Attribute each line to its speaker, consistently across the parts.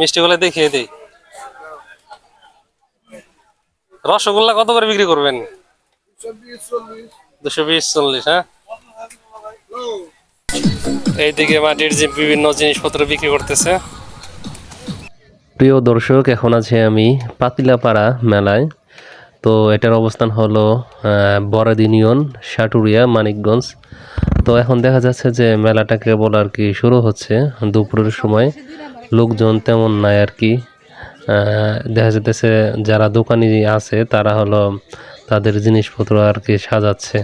Speaker 1: মিষ্টিগুলো দেখিয়ে দিই। রসগোল্লা কত করে বিক্রি করবেন? দুশো বিশ চল্লিশ হ্যাঁ? এইদিকে মাটির যে বিভিন্ন জিনিসপত্র বিক্রি করতেছে।
Speaker 2: প্রিয় দর্শক, এখন আছে আমি পাতিলাপাড়া মেলায়। তো এটার অবস্থান হলো বরাদ ইউনিয়ন, সাটুরিয়া, মানিকগঞ্জ। তো এখন দেখা যাচ্ছে যে মেলাটা কেবল আর কি শুরু হচ্ছে দুপুরের সময়। লোকজন তেমন নাই আর কি। দেখা যেতেছে যারা দোকানি আছে, তারা হলো তাদের জিনিসপত্র আর কি সাজাচ্ছে।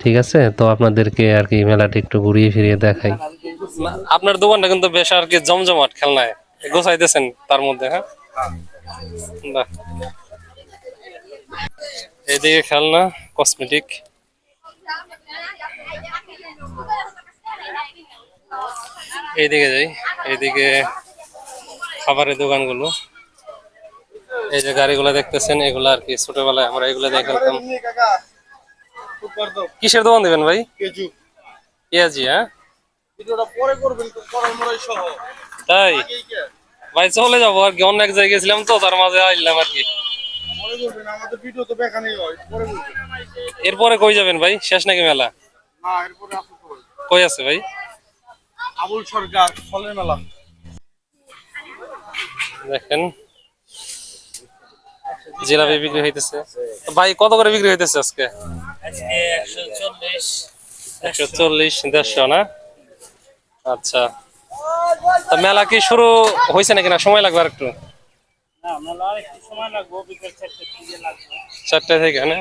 Speaker 2: ঠিক আছে? তো আপনাদেরকে আর কি মেলাটা একটু ঘুরিয়ে ফিরিয়ে দেখাই।
Speaker 1: আপনার দোকানটা কিন্তু বেশ আর কি জমজমাট খেলনায়। গোছাইতেছেন তার মধ্যে হ্যাঁ? বাহ। এইদিকে খেলনা, কসমেটিক। এইদিকে যাই, এইদিকে খাবারের দোকানগুলো। এই যে গাড়িগুলো দেখতেছেন এগুলো আর কি ছোটবেলায় আমরা এগুলো দেখাতাম কিসের দোকান দেবেন ভাই? পেঁয়াজি হ্যাঁ? তাই? ভাই চলে যাব আর কি অন্য এক জায়গায় গেছিলাম তো তার মাঝে আইলাম আর কি। এরপরে কই যাবেন ভাই? শেষ নাকি মেলা? কই আছে ভাই?
Speaker 3: আবুল সরকার ফলের মেলা।
Speaker 1: দেখেন। জিলাপি বিক্রি হইতেছে। ভাই কত করে বিক্রি হইতেছে আজকে? একশো চল্লিশ। দেড়শো না? আচ্ছা। তা মেলা কি শুরু হয়েছে নাকি না? সময় লাগবে আর একটু চারটে থেকে না?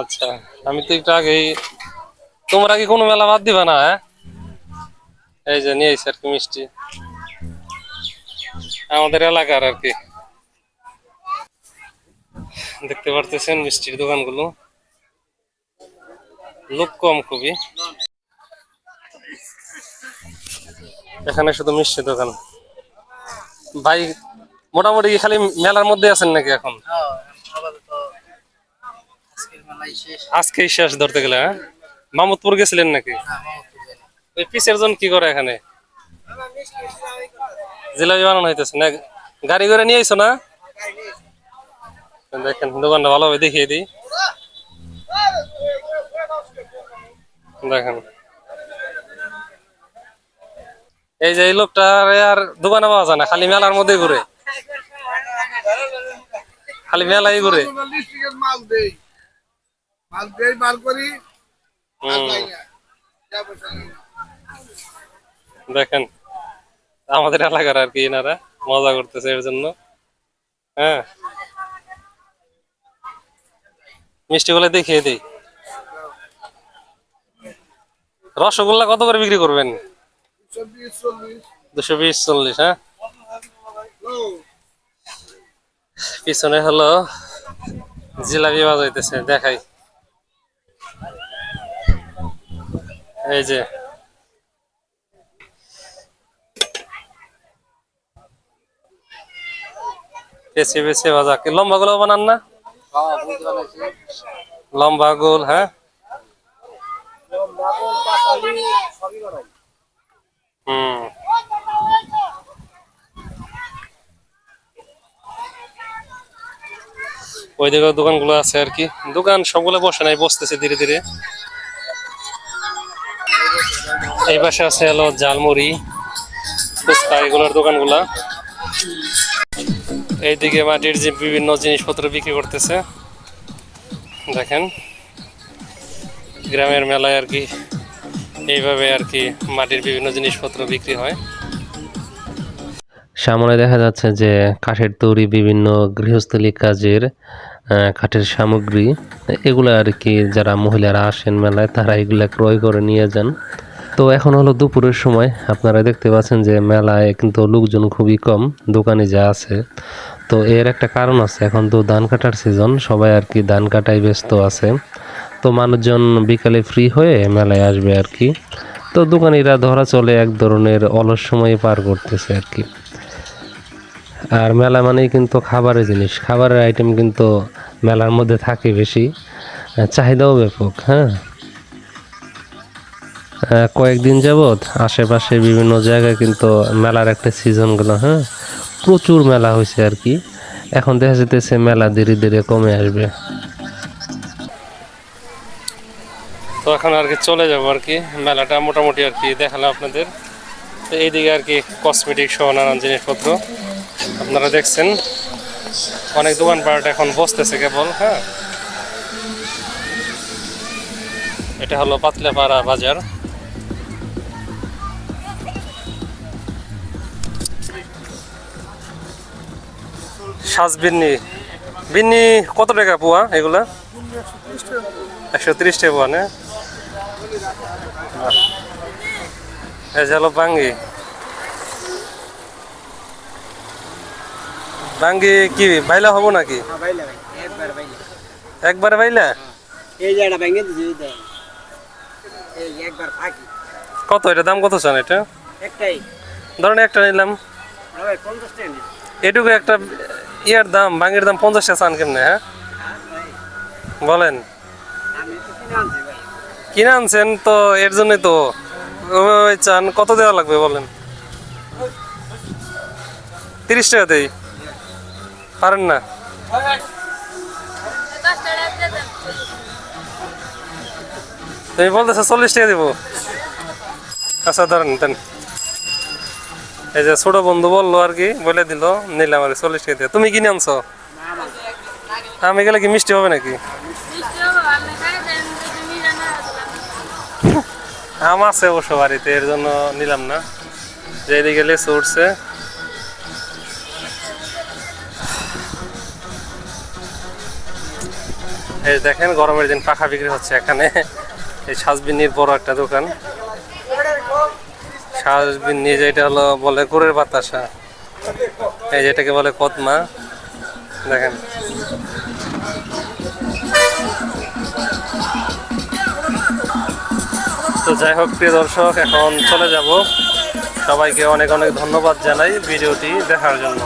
Speaker 1: আচ্ছা আমি তো একটু আগেই তোমরা কি কোনো মেলা বাদ দিবা না হ্যাঁ? এই যে নিয়ে আর কি মিষ্টি। আমাদের এলাকার আর কি। দেখতে পারতেছেন মিষ্টির দোকানগুলো। লোক কম খুবই। এখানে শুধু মিষ্টি দোকান। ভাই মোটামুটি খালি মেলার মধ্যে আছেন নাকি এখন? আজকেই শেষ ধরতে গেলে হ্যাঁ? মামুদপুর গেছিলেন নাকি? ওই পিসের জন কি করে এখানে? জিলাপি বানানো হইতেছে না? গাড়ি করে নিয়ে আইছো না? দেখেন, দোকানটা ভালোভাবে দেখিয়ে দিই। দেখেন। এই যে এই লোকটা আর দোকানে পাওয়া যায় না, খালি মেলার মধ্যে ঘুরে। খালি মেলাই ঘুরে। দেখেন। আমাদের এলাকার আর কি এনারা মজা করতেছে এর জন্য। হ্যাঁ। মিষ্টি গুলো দেখিয়ে দিই। রসগোল্লা কত করে বিক্রি করবেন?
Speaker 3: দুশো বিশ চল্লিশ
Speaker 1: হ্যাঁ। পিছনে হলো জিলাপি বাজাইতেছে, দেখাই। এই যে পেছে পেছে ভাজা লম্বা গুলো বানান না? লম্বা গোল হ্যাঁ? হুম। ওই দিকে দোকানগুলো আছে আর কি। দোকান সবগুলো বসে নাই, বসতেছে ধীরে ধীরে। এই পাশে আছে হলো জালমুড়ি ফুচকা এগুলোর দোকানগুলা। এইদিকে মাটির যে বিভিন্ন জিনিসপত্র বিক্রি করতেছে। দেখেন, গ্রামের মেলায় আর কি এইভাবে আর কি মাটির বিভিন্ন জিনিসপত্র বিক্রি হয়।
Speaker 2: সামনে দেখা যাচ্ছে যে কাঠের তৈরি বিভিন্ন গৃহস্থলী কাজের কাঠের সামগ্রী, এগুলো আর কি যারা মহিলারা আসেন মেলায়, তারা এগুলা ক্রয় করে নিয়ে যান। তো এখন হলো দুপুরের সময়। আপনারা দেখতে পাচ্ছেন যে মেলায় কিন্তু লোকজন খুবই কম, দোকানে যা আছে। তো এর একটা কারণ আছে। এখন তো ধান কাটার সিজন সবাই আর কি ধান কাটায় ব্যস্ত আছে। তো মানুষজন বিকালে ফ্রি হয়ে মেলায় আসবে আর কি। তো দোকানিরা ধরা চলে এক ধরনের অলস সময় পার করতেছে আর কি। আর মেলা মানেই কিন্তু খাবারের জিনিস। খাবারের আইটেম কিন্তু মেলার মধ্যে থাকে বেশি। চাহিদাও ব্যাপক হ্যাঁ? কয়েকদিন যাবৎ আশেপাশে বিভিন্ন জায়গায় কিন্তু মেলার একটা সিজনগুলো হ্যাঁ? প্রচুর মেলা হয়েছে আর কি। এখন দেখা যেতেছে মেলা ধীরে ধীরে কমে আসবে।
Speaker 1: তো এখন আর কি চলে যাব আর কি। মেলাটা মোটামুটি আর কি দেখালাম আপনাদের। তো এইদিকে আর কি কসমেটিক সহ নানান জিনিসপত্র। আপনারা দেখছেন, অনেক দোকানপাট এখন বসতেছে কেবল হ্যাঁ। এটা হলো পাতলাপাড়া বাজার। সাজ বিন্নি। বিন্নি কত টাকা পোয়া এগুলা? একশো তিরিশ টাকা পোয়া না? যে হলো বাঙ্গি। বাঙ্গি কি বাইলা হব নাকি?
Speaker 4: একবার বাইলে।
Speaker 1: একবারে বাইলা?
Speaker 4: এই যে একটা ভেঙে দিছি এই দেখ এই একবার ফাঁকি।
Speaker 1: কত এটা? দাম কত চান এটা? ধরেন একটা নিলাম। এটুকু একটা ইয়ার দাম, বাঙ্গির দাম পঞ্চাশ টাকা চান কেমনে হ্যাঁ? বলেন।
Speaker 4: কিনে
Speaker 1: আনছেন তো, এর জন্যই তো। চান, কত দেওয়া লাগবে বলেন? তিরিশ টাকা দেই। পারেন না? তুমি বলতেছো চল্লিশ টাকা দিব। আচ্ছা ধরেন এই যে ছোট বন্ধু বলল আর কি, বলে দিল নিলাম আর চল্লিশ টাকা তুমি কিনে আনছো? আমি গেলে কি মিষ্টি হবে নাকি? আম আছে অবশ্য বাড়িতে, এর জন্য নিলাম না। যে এদিকে লেসু উঠছে। এই দেখেন, গরমের দিন পাখা বিক্রি হচ্ছে এখানে। এই সাজবিনির বড় একটা দোকান। সাজবিনি যেটা হলো বলে গুড়ের বাতাসা। এই যেটাকে বলে কদমা। দেখেন। তো যাই হোক, প্রিয় দর্শক, এখন চলে যাব। সবাইকে অনেক অনেক ধন্যবাদ জানাই ভিডিওটি দেখার জন্য।